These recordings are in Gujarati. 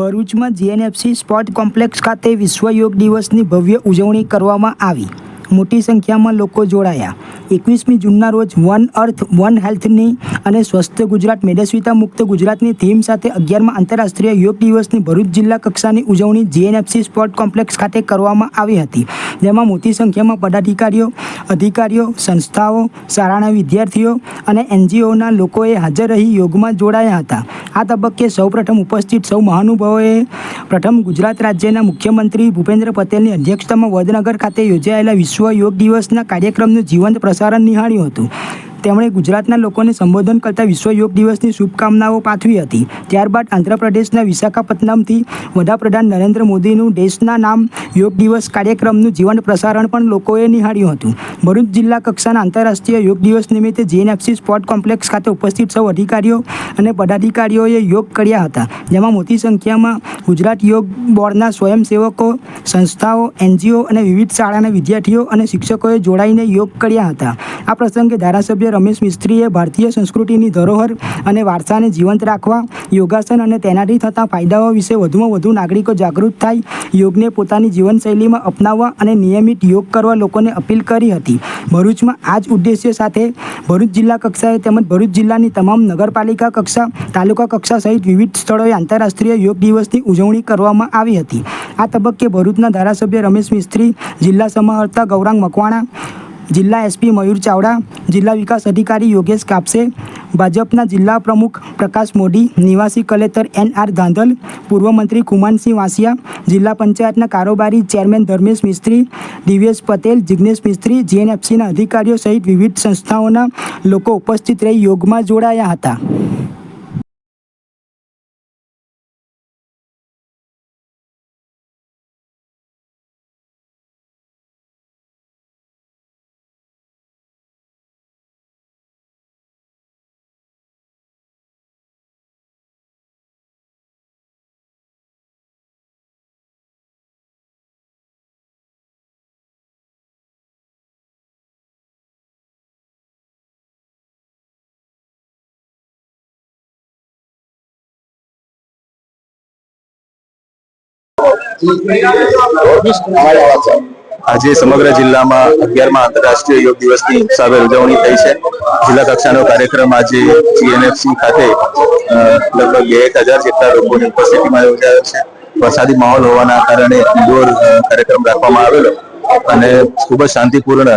ભરૂચમાં જીએનએફસી સ્પોર્ટ કોમ્પ્લેક્સ ખાતે વિશ્વ યોગ દિવસની ભવ્ય ઉજવણી કરવામાં આવી. મોટી સંખ્યામાં લોકો જોડાયા. એકવીસમી જૂનના રોજ વન અર્થ, વન હેલ્થની અને સ્વસ્થ ગુજરાત મેદસ્વીતા મુક્ત ગુજરાતની થીમ સાથે અગિયારમાં આંતરરાષ્ટ્રીય યોગ દિવસની ભરૂચ જિલ્લા કક્ષાની ઉજવણી જીએનએફસી સ્પોર્ટ કોમ્પ્લેક્સ ખાતે કરવામાં આવી હતી. જેમાં મોટી સંખ્યામાં પદાધિકારીઓ, અધિકારીઓ, સંસ્થાઓ, શાળાના વિદ્યાર્થીઓ અને એનજીઓના લોકોએ હાજર રહી યોગમાં જોડાયા હતા. આ તબક્કે સૌપ્રથમ ઉપસ્થિત સૌ મહાનુભાવોએ પ્રથમ ગુજરાત રાજ્યના મુખ્યમંત્રી ભૂપેન્દ્ર પટેલની અધ્યક્ષતામાં વડનગર ખાતે યોજાયેલા વિશ્વ યોગ દિવસના કાર્યક્રમનું જીવંત પ્રસારણ નિહાળ્યું હતું. તેમણે ગુજરાતના લોકોને સંબોધન કરતા વિશ્વ યોગ દિવસની શુભકામનાઓ પાઠવી હતી. ત્યારબાદ આંધ્રપ્રદેશના વિશાખાપટ્ટનમથી વડાપ્રધાન નરેન્દ્ર મોદીનું દેશના નામ યોગ દિવસ કાર્યક્રમનું જીવંત પ્રસારણ પણ લોકોએ નિહાળ્યું હતું. ભરૂચ જિલ્લા કક્ષાના આંતરરાષ્ટ્રીય યોગ દિવસ નિમિત્તે જીએનએફસી સ્પોર્ટ કોમ્પ્લેક્સ ખાતે ઉપસ્થિત સૌ અધિકારીઓ અને પદાધિકારીઓએ યોગ કર્યા હતા. જેમાં મોટી સંખ્યામાં ગુજરાત યોગ બોર્ડના સ્વયંસેવકો, સંસ્થાઓ એનજીઓ અને વિવિધ શાળાના વિદ્યાર્થીઓ અને શિક્ષકોએ જોડાઈને યોગ કર્યા હતા. આ પ્રસંગે ધારાસભ્ય રમેશ મિસ્ત્રીએ ભારતીય સંસ્કૃતિની ધરોહર અને વારસાને જીવંત રાખવા, યોગાસન અને તેનાથી થતા ફાયદાઓ વિશે વધુમાં વધુ નાગરિકો જાગૃત થાય, યોગને પોતાની જીવનશૈલીમાં અપનાવવા અને નિયમિત યોગ કરવા લોકોને અપીલ કરી હતી. ભરૂચમાં આ જ ઉદ્દેશ્ય સાથે ભરૂચ જિલ્લા કક્ષાએ તેમજ ભરૂચ જિલ્લાની તમામ નગરપાલિકા કક્ષા, તાલુકા કક્ષા સહિત વિવિધ સ્થળોએ આંતરરાષ્ટ્રીય યોગ દિવસની ઉજવણી કરવામાં આવી હતી. આ તબક્કે ભરૂચના ધારાસભ્ય રમેશ મિસ્ત્રી, જિલ્લા સમાહર્તા ગૌરાંગ મકવાણા જિલ્લા એસપી મયુર ચાવડા, જિલ્લા વિકાસ અધિકારી યોગેશ કાપસે, ભાજપના જિલ્લા પ્રમુખ પ્રકાશ મોદી, નિવાસી કલેક્ટર એન આર ધાંધલ, પૂર્વ મંત્રી કુમાનસિંહ વાસિયા, જિલ્લા પંચાયતના કારોબારી ચેરમેન ધર્મેશ મિસ્ત્રી, દિવ્યેશ પટેલ જિજ્ઞેશ મિસ્ત્રી, જીએનએફસીના અધિકારીઓ સહિત વિવિધ સંસ્થાઓના લોકો ઉપસ્થિત રહી યોગમાં જોડાયા હતા. આજે સમગ્ર જિલ્લામાં અગિયારમાં આંતરરાષ્ટ્રીય યોગ દિવસની ઉત્સાહભેર ઉજવણી થઈ છે. જિલ્લા કક્ષાનો કાર્યક્રમ આજે જીએનએફસી ખાતે લગભગ એક હજાર જેટલા લોકોની ઉપસ્થિતિમાં યોજાયો છે. વરસાદી માહોલ હોવાના કારણે ઇન્ડોર કાર્યક્રમ રાખવામાં આવેલો અને ખૂબ જ શાંતિપૂર્ણ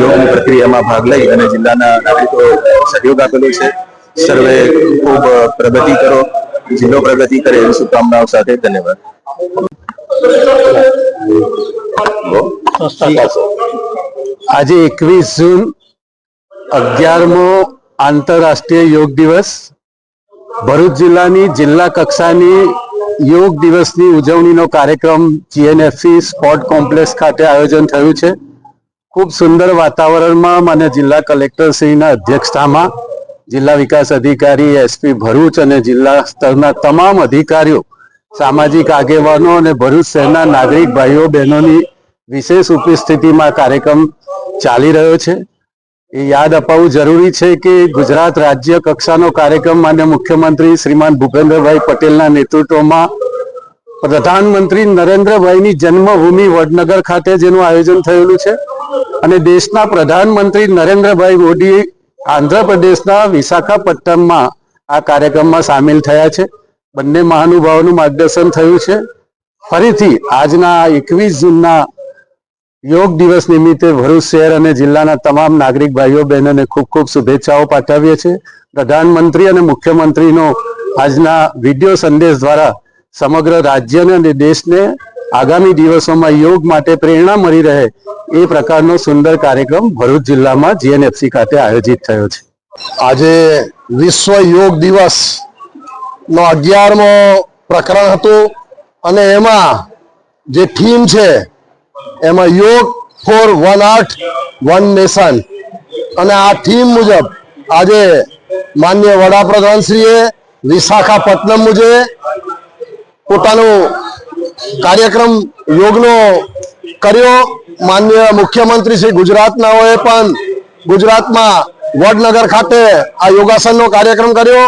યોગની પ્રક્રિયામાં ભાગ લઈ અને જિલ્લાના નાગરિકો સહયોગ આપેલો છે. સર્વે ખૂબ પ્રગતિ કરો, જિલ્લો પ્રગતિ કરે એવી શુભકામનાઓ સાથે ધન્યવાદ. આજે એકવીસ જૂન અગિયારમો આંતરરાષ્ટ્રીય યોગ દિવસ. ભરૂચ જિલ્લાની જિલ્લા કક્ષાની યોગ દિવસની ઉજવણીનો કાર્યક્રમ જીએનએફસી સ્પોર્ટ કોમ્પ્લેક્સ ખાતે આયોજન થયું છે. ખૂબ સુંદર વાતાવરણમાં મને જિલ્લા કલેક્ટરશ્રીના અધ્યક્ષતામાં જિલ્લા વિકાસ અધિકારી એસપી ભરૂચ અને જિલ્લા સ્તરના તમામ અધિકારીઓ સામાજિક આગેવાનો અને ભરૂચ શહેરના નાગરિક ભાઈઓ, બહેનોની વિશેષ ઉપસ્થિતિમાં કાર્યક્રમ ચાલી રહ્યો છે. એ યાદ અપાવવું જરૂરી છે કે ગુજરાત રાજ્ય કક્ષાનો કાર્યક્રમ માન્ય મુખ્યમંત્રી શ્રીમાન ભૂપેન્દ્રભાઈ પટેલના નેતૃત્વમાં પ્રધાનમંત્રી નરેન્દ્રભાઈની જન્મભૂમિ વડનગર ખાતે જેનું આયોજન થયેલું છે અને દેશના પ્રધાનમંત્રી નરેન્દ્રભાઈ મોદી આંધ્રપ્રદેશના વિશાખાપટ્ટનમમાં આ કાર્યક્રમમાં સામેલ થયા છે. બંને મહાનુભાવોનું માર્ગદર્શન થયું છે. ફરીથી આજના એકવીસ જૂનના યોગ દિવસ નિમિત્તે ભરૂચ શહેર અને જિલ્લાના તમામ નાગરિક ભાઈઓ, બહેનોને ખૂબ ખૂબ શુભેચ્છાઓ પાઠવીએ છીએ. પ્રધાનમંત્રી અને મુખ્યમંત્રીનો આજના વીડિયો સંદેશ દ્વારા સમગ્ર રાજ્યને અને દેશને આગામી દિવસોમાં યોગ માટે પ્રેરણા મળી રહે એ પ્રકારનો સુંદર કાર્યક્રમ ભરૂચ જિલ્લામાં જીએનએફસી ખાતે આયોજિત થયો છે. આજે વિશ્વ યોગ દિવસ નો અગિયારમો પ્રકરણ હતું અને એમાં જે થીમ છે, એમાં yoga for one earth one nation અને આ થીમ મુજબ આજે માન્ય વડાપ્રધાનશ્રીએ વિશાખાપટ્ટનમ મુજબ પોતાનો કાર્યક્રમ યોગનો કર્યો. માન્ય મુખ્યમંત્રી શ્રી ગુજરાતનાઓએ પણ ગુજરાતમાં વડનગર ખાતે આ યોગાસનનો કાર્યક્રમ કર્યો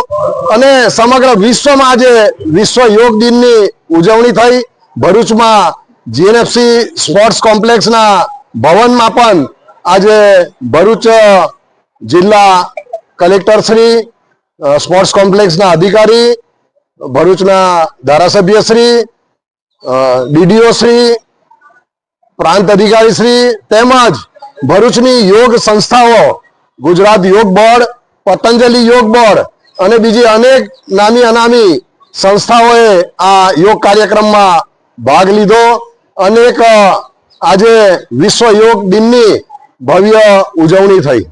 અને સમગ્ર વિશ્વમાં આજે વિશ્વ યોગ દિનની ઉજવણી થઈ. ભરૂચમાં જીએનએફસી સ્પોર્ટ્સ કોમ્પ્લેક્સના ભવનમાં પણ આજે ભરૂચ જિલ્લા કલેક્ટર શ્રી સ્પોર્ટ્સ કોમ્પ્લેક્સના અધિકારી, ભરૂચના ધારાસભ્ય શ્રી ડીડીઓ શ્રી, પ્રાંત અધિકારી શ્રી તેમજ ભરૂચની યોગ સંસ્થાઓ ગુજરાત યોગ બોર્ડ, પતંજલિ યોગ બોર્ડ અને બીજી અનેક નામી અનામી સંસ્થાઓએ આ યોગ કાર્યક્રમમાં ભાગ લીધો. અનેક આજે વિશ્વ યોગ દિનની ભવ્ય ઉજવણી થઈ.